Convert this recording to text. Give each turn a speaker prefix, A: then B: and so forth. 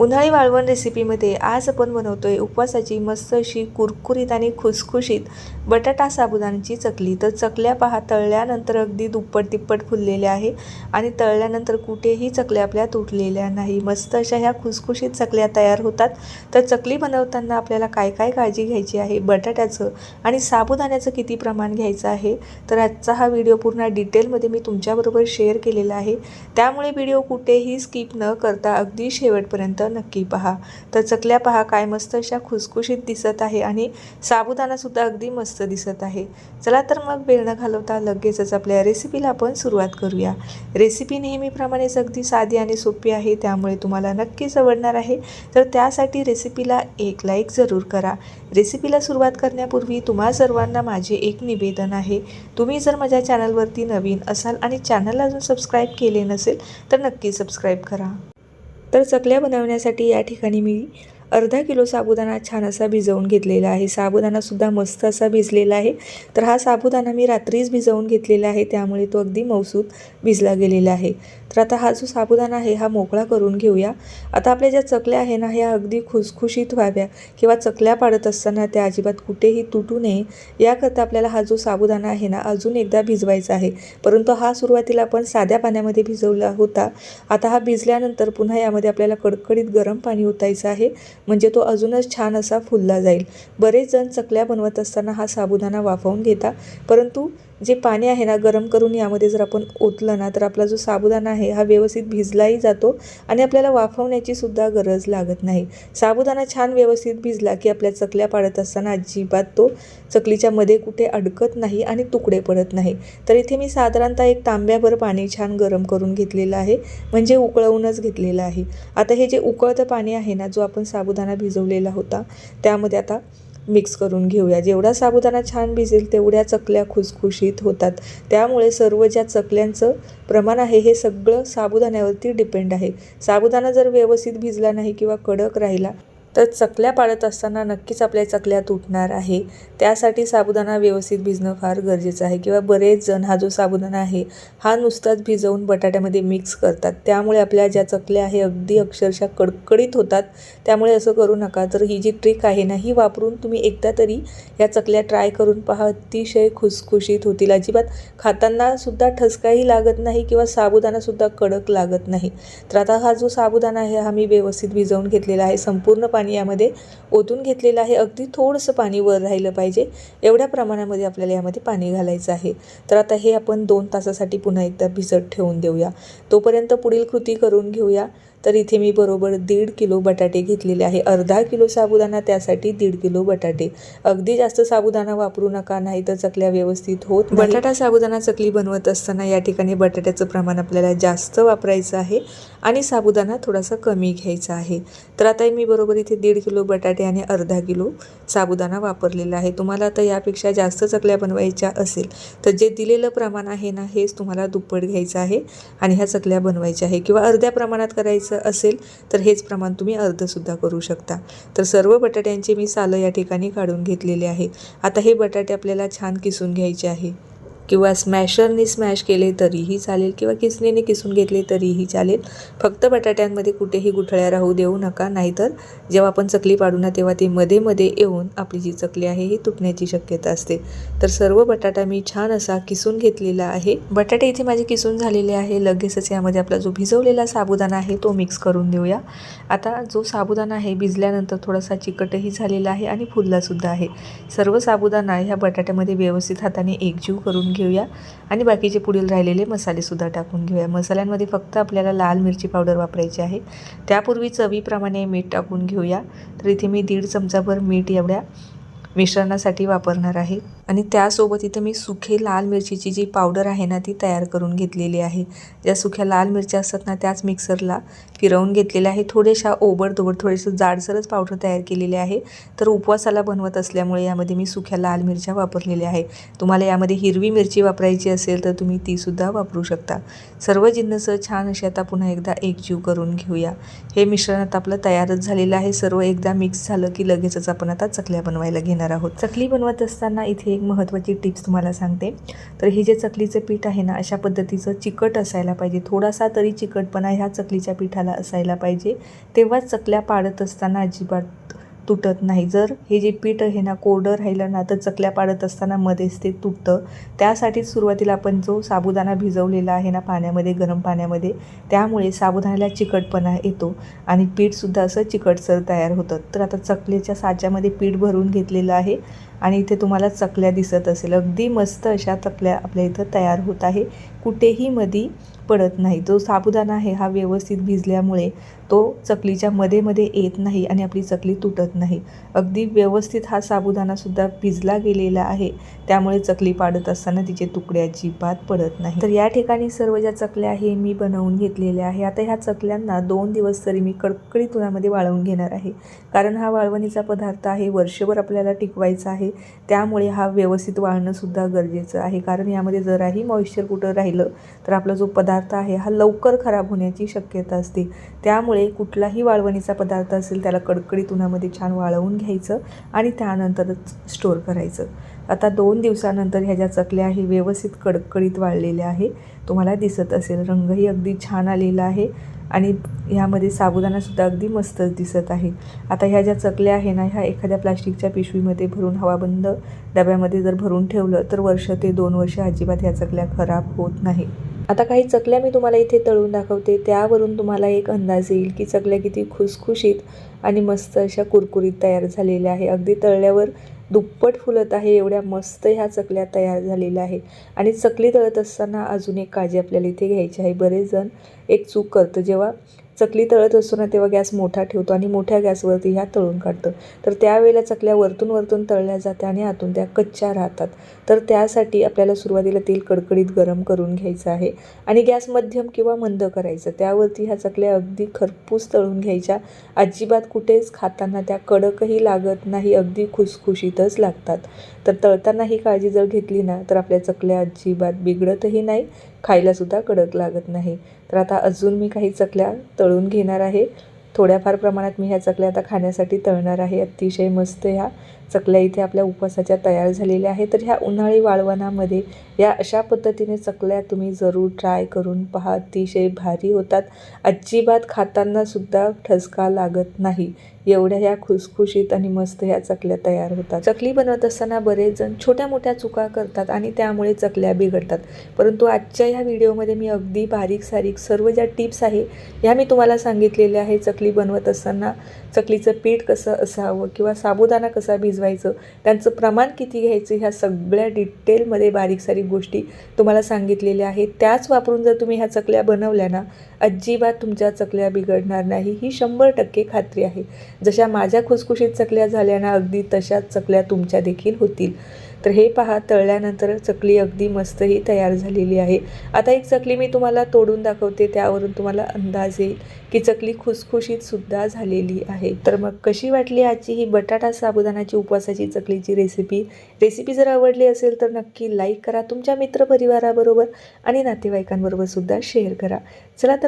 A: उन्हाळी वाळवण रेसिपीमध्ये आज आपण बनवतोय उपवासाची मस्त अशी कुरकुरीत आणि खुसखुशीत बटाटा साबुदाण्याची चकली. तर चकल्या पहा तळल्यानंतर अगदी दुप्पट तिप्पट फुललेल्या आहे आणि तळल्यानंतर कुठेही चकल्या आपल्या तुटलेल्या नाही. मस्त अशा ह्या खुसखुशीत चकल्या तयार होतात. तर चकली बनवताना आपल्याला काय काय काळजी घ्यायची आहे? बटाट्याचं आणि साबुदाण्याचं किती प्रमाण घ्यायचं आहे? तर आजचा हा व्हिडिओ पूर्ण डिटेलमध्ये मी तुमच्याबरोबर शेअर केलेला आहे. त्यामुळे व्हिडिओ कुठेही स्किप न करता अगदी शेवटपर्यंत नक्की पहा. तर चकल्या पहा काय मस्त अशा खुसखुशीत दिसत आहे आणि साबुदाणासुद्धा अगदी मस्त दिसत आहे. चला तर मग वेळ न घालवता लगेचच आपल्या रेसिपीला आपण सुरुवात करूया. रेसिपी नेहमीप्रमाणेच अगदी साधी आणि सोपी आहे त्यामुळे तुम्हाला नक्कीच आवडणार आहे. तर त्यासाठी रेसिपीला एक लाईक जरूर करा. रेसिपीला सुरुवात करण्यापूर्वी तुम्हा सर्वांना माझे एक निवेदन आहे. तुम्ही जर माझ्या चॅनलवरती नवीन असाल आणि चॅनलला अजून सबस्क्राईब केले नसेल तर नक्की सबस्क्राईब करा. तर चकल्या बनवण्यासाठी या ठिकाणी मी अर्धा किलो साबुदाणा छान असा भिजवून घेतलेला आहे. साबुदाणासुद्धा मस्त असा भिजलेला आहे. तर हा साबुदाणा मी रात्रीच भिजवून घेतलेला आहे. त्यामुळे तो अगदी मौसूद भिजला गेलेला आहे. तर आता हा जो साबुदाणा आहे हा मोकळा करून घेऊया. आता आपल्या ज्या चकल्या आहे ना ह्या अगदी खुसखुशीत व्हाव्या किंवा चकल्या पाडत असताना त्या अजिबात कुठेही तुटू नये. याकरता आपल्याला हा जो साबुदाणा आहे ना अजून एकदा भिजवायचा आहे. परंतु हा सुरुवातीला आपण साध्या पाण्यामध्ये भिजवला होता. आता हा भिजल्यानंतर पुन्हा यामध्ये आपल्याला कडकडीत गरम पाणी ओतायचं आहे. म्हणजे तो अजूनच छान असा फुलला जाईल. बरेच जण चकल्या बनवत असताना हा साबुदाणा वाफवून घेता परंतु जे पाणी आहे ना गरम करून यामध्ये जर आपण ओतलं ना तर आपला जो साबुदाणा आहे हा व्यवस्थित भिजलाही जातो आणि आपल्याला वाफवण्याची सुद्धा गरज लागत नाही. साबुदाणा छान व्यवस्थित भिजला की आपल्या चकल्या पाडत असताना अजिबात तो चकलीच्या मध्ये कुठे अडकत नाही आणि तुकडे पडत नाही. तर इथे मी साधारणतः एक तांब्याभर पाणी छान गरम करून घेतलेलं आहे म्हणजे उकळवूनच घेतलेलं आहे. आता हे जे उकळतं पाणी आहे ना जो आपण साबुदाणा भिजवलेला होता त्यामध्ये आता मिक्स करून घेऊया. जेवढा साबुदाणा छान भिजेल तेवढ्या चकल्या खुसखुशीत होतात. त्यामुळे सर्व ज्या चकल्यांचं प्रमाण आहे हे सगळं साबुदाण्यावरती डिपेंड आहे. साबुदाणा जर व्यवस्थित भिजला नाही किंवा कडक राहिला तर चकल्या पाळत असताना नक्कीच आपल्या चकल्या तुटणार आहे. त्यासाठी साबुदाणा व्यवस्थित भिजणं फार गरजेचं आहे किंवा बरेच जण हा जो साबुदाणा आहे हा नुसताच भिजवून बटाट्यामध्ये मिक्स करतात. त्यामुळे आपल्या ज्या चकल्या आहे अगदी अक्षरशः कडकडीत होतात. त्यामुळे असं करू नका. तर ही जी ट्रिक आहे ना ही वापरून तुम्ही एकदा तरी या चकल्या ट्राय करून पहा. अतिशय खुसखुशीत होतील. अजिबात खाताना सुद्धा ठसकाही लागत नाही किंवा साबुदाणासुद्धा कडक लागत नाही. तर आता हा जो साबुदाणा आहे हा मी व्यवस्थित भिजवून घेतलेला आहे. संपूर्ण पाणी यामध्ये ओतून घेतलेलं आहे. अगदी थोडंसं पाणी वर राहिलं पाहिजे. एवढ्या प्रमाणामध्ये आपल्याला यामध्ये पाणी घालायचं आहे. तर आता हे आपण दोन तासासाठी पुन्हा एकदा भिजत ठेवून देऊया. तोपर्यंत पुढील कृती करून घेऊया. तर इथे मी बरोबर दीड किलो बटाटे घेतलेले आहे. अर्धा किलो साबुदाणा त्यासाठी दीड किलो बटाटे. अगदी जास्त साबुदाणा वापरू नका नाही तर चकल्या व्यवस्थित होत बटाटा साबुदाणा चकली बनवत असताना या ठिकाणी बटाट्याचं प्रमाण आपल्याला जास्त वापरायचं आहे आणि साबुदाणा थोडासा कमी घ्यायचा आहे. तर आता मी बरोबर इथे दीड किलो बटाटे आणि अर्धा किलो साबुदाणा वापरलेला आहे. तुम्हाला आता यापेक्षा जास्त चकल्या बनवायच्या असेल तर जे दिलेलं प्रमाण आहे ना हेच तुम्हाला दुप्पट घ्यायचं आहे आणि ह्या चकल्या बनवायच्या आहे. किंवा अर्ध्या प्रमाणात करायचं असेल तर हेच प्रमाण तुम्ही अर्धसुद्धा करू शकता. तर सर्व बटाट्यांचे मी सालं या ठिकाणी काढून घेतलेले आहे आता हे बटाटे आपल्याला छान किसून घ्यायचे आहे. किंवा स्मॅशरने स्मॅश केले तरीही चालेल किंवा किसणीने किसून घेतले तरीही चालेल. फक्त बटाट्यांमध्ये कुठेही गुठळ्या राहू देऊ नका नाहीतर जेव्हा आपण चकली पाडू ना तेव्हा ते मध्ये मध्ये येऊन आपली जी चकली आहे ही तुटण्याची शक्यता असते. तर सर्व बटाटा मी छान असा किसून घेतलेला आहे. बटाटे इथे माझे किसून झालेले आहे. लगेचच यामध्ये आपला जो भिजवलेला साबुदाणा आहे तो मिक्स करून देऊया. आता जो साबुदाणा आहे भिजल्यानंतर थोडासा चिकटही झालेला आहे आणि फुललासुद्धा आहे. सर्व साबुदाणा ह्या बटाट्यामध्ये व्यवस्थित हाताने एकजीव करून घेऊया. आणि बाकीचे पुढील राहिलेले मसालेसुद्धा टाकून घेऊया. मसाल्यांमध्ये फक्त आपल्याला लाल मिरची पावडर वापरायची आहे. त्यापूर्वी चवीप्रमाणे मीठ टाकून घेऊया. तर इथे मी दीड चमचाभर मीठ एवढ्या मिश्रणासाठी वापरणार आहे. आणि त्यासोबत इथं मी सुखे लाल मिरचीची जी पावडर आहे ना ती तयार करून घेतलेली आहे. ज्या सुख्या लाल मिरच्या असतात ना त्याच मिक्सरला फिरवून घेतलेल्या आहे थोड्याशा ओबडधोबड थोडेसं जाडसरच पावडर तयार केलेली आहे. तर उपवासाला बनवत असल्यामुळे यामध्ये मी सुख्या लाल मिरच्या वापरलेल्या आहे तुम्हाला यामध्ये हिरवी मिरची वापरायची असेल तर तुम्ही तीसुद्धा वापरू शकता. सर्व जिन्नसं छान असे आता पुन्हा एकदा एकजीव करून घेऊया. हे मिश्रण आता आपलं तयारच झालेलं आहे. सर्व एकदा मिक्स झालं की लगेचच आपण आता चकल्या बनवायला घेणार बनवणार आहोत. चकली बनवत असताना इथे एक महत्त्वाची टिप्स तुम्हाला सांगते. तर हे जे चकलीचं पीठ आहे ना अशा पद्धतीचं चिकट असायला पाहिजे. थोडासा तरी चिकटपणा ह्या चकलीच्या पिठाला असायला पाहिजे. तेव्हाच चकल्या पाडत असताना अजिबात तुटत नाही. जर हे जे पीठ आहे ना कोरडं राहिलं ना तर चकल्या पाडत असताना मध्येच ते तुटतं. त्यासाठीच सुरुवातीला आपण जो साबुदाणा भिजवलेला आहे ना पाण्यामध्ये गरम पाण्यामध्ये त्यामुळे साबुदाण्याला चिकटपणा येतो आणि पीठसुद्धा असं चिकटसर तयार होतं. तर आता चकलेच्या साच्यामध्ये पीठ भरून घेतलेलं आहे. आणि इथे तुम्हाला चकल्या दिसत असेल. अगदी मस्त अशा चकल्या आपल्या इथं तयार होत आहे. कुठेही मधी पडत नाही. जो साबुदाणा आहे हा व्यवस्थित भिजल्यामुळे तो चकलीच्या मध्ये मध्ये येत नाही आणि आपली चकली तुटत नाही. अगदी व्यवस्थित हा साबुदाणासुद्धा भिजला गेलेला आहे. त्यामुळे चकली पाडत असताना तिचे तुकडे अजिबात पडत नाही. तर या ठिकाणी सर्व ज्या चकल्या आहे मी बनवून घेतलेल्या आहे. आता ह्या चकल्यांना दोन दिवस तरी मी कडकडीत उन्हामध्ये वाळवून घेणार आहे. कारण हा वाळवणीचा पदार्थ आहे वर्षभर आपल्याला टिकवायचा आहे. त्यामुळे हा व्यवस्थित वाळणंसुद्धा गरजेचं आहे. कारण यामध्ये जराही मॉइश्चर कुठं राहिलं तर आपला जो पदार्थ आहे हा लवकर खराब होण्याची शक्यता असते. त्यामुळे कुठलाही वाळवणीचा पदार्थ असेल त्याला कडकडीत उन्हामध्ये छान वाळवून घ्यायचं आणि त्यानंतरच स्टोअर करायचं. आता दोन दिवसानंतर ह्या ज्या चकल्या आहे व्यवस्थित कडकडीत वाळलेल्या आहे तुम्हाला दिसत असेल रंगही अगदी छान आलेला आहे आणि ह्यामध्ये साबुदाणासुद्धा अगदी मस्तच दिसत आहे. आता ह्या ज्या चकल्या आहे ना ह्या एखाद्या प्लास्टिकच्या पिशवीमध्ये भरून हवाबंद डब्यामध्ये जर भरून ठेवलं तर वर्ष ते दोन वर्ष अजिबात ह्या चकल्या खराब होत नाही. आता काही चकल्या मी तुम्हाला इथे तळून दाखवते. त्यावरून तुम्हाला एक अंदाज येईल की चकल्या किती खुसखुशीत आणि मस्त अशा कुरकुरीत तयार झालेल्या आहे अगदी तळल्यावर दुप्पट फुलत आहे एवढ्या मस्त ह्या चकल्या तयार झालेल्या आहे आणि चकली तळत असताना अजून एक काळजी आपल्याला इथे घ्यायची आहे. बरेच जण एक चूक करतं जेव्हा चकली तळत असतो ना तेव्हा गॅस मोठा ठेवतो आणि मोठ्या गॅसवरती ह्या तळून काढतो. तर त्यावेळेला चकल्या वरतून वरतून तळल्या जात्या आणि आतून त्या कच्च्या राहतात. तर त्यासाठी आपल्याला सुरुवातीला तेल कडकडीत गरम करून घ्यायचं आहे आणि गॅस मध्यम किंवा मंद करायचं. त्यावरती ह्या चकल्या अगदी खरपूस तळून घ्यायच्या. अजिबात कुठेच खाताना त्या कडकही लागत नाही अगदी खुसखुशीतच लागतात. तर तळताना ही काळजी जर घेतली ना तर आपल्या चकल्या अजिबात बिघडतही नाही. खायलासुद्धा कडक लागत नाही. तर आता अजून मी काही चकल्या तळून घेणार आहे. थोड्याफार प्रमाणात मी ह्या चकल्या आता खाण्यासाठी तळणार आहे. अतिशय मस्त ह्या. चकल्या इथे आपल्या उपवासाच्या तयार झालेल्या आहे तर ह्या उन्हाळी वाळवणामध्ये या अशा पद्धतीने चकल्या तुम्ही जरूर ट्राय करून पहा. अतिशय भारी होतात. अजिबात खातानासुद्धा ठसका लागत नाही. एवढ्या ह्या खुसखुशीत आणि मस्त ह्या चकल्या तयार होतात. चकली बनवत असताना बरेच जण छोट्या मोठ्या चुका करतात आणि त्यामुळे चकल्या बिघडतात. परंतु आजच्या ह्या व्हिडिओमध्ये मी अगदी बारीक सारीक सर्व ज्या टिप्स आहे ह्या मी तुम्हाला सांगितलेल्या आहे चकली बनवत असताना चकलीचं पीठ कसं असावं किंवा साबुदाणा कसा भिजवायचं त्यांचं प्रमाण किती घ्यायचं ह्या सगळ्या डिटेलमध्ये बारीक सारीक गोष्टी तुम्हाला सांगितलेल्या आहेत. त्याच वापरून जर तुम्ही ह्या चकल्या बनवल्या ना अजिबात तुमच्या चकल्या बिघडणार नाही ही शंभर टक्के खात्री आहे. जशा माझ्या खुसखुशीत चकल्या झाल्या ना अगदी तशाच चकल्या तुमच्या देखील होतील. तर हे पहा तळल्यानंतर चकली अगदी मस्तही तयार झालेली आहे. आता एक चकली मी तुम्हाला तोडून दाखवते त्यावरून तुम्हाला अंदाज येईल की चकली खुसखुशीतसुद्धा झालेली आहे. तर मग कशी वाटली आजची ही बटाटा साबुदाणाची उपवासाची चकलीची रेसिपी रेसिपी जर आवडली असेल तर नक्की लाईक करा तुमच्या मित्रपरिवाराबरोबर आणि नातेवाईकांबरोबर सुद्धा शेअर करा. चला तर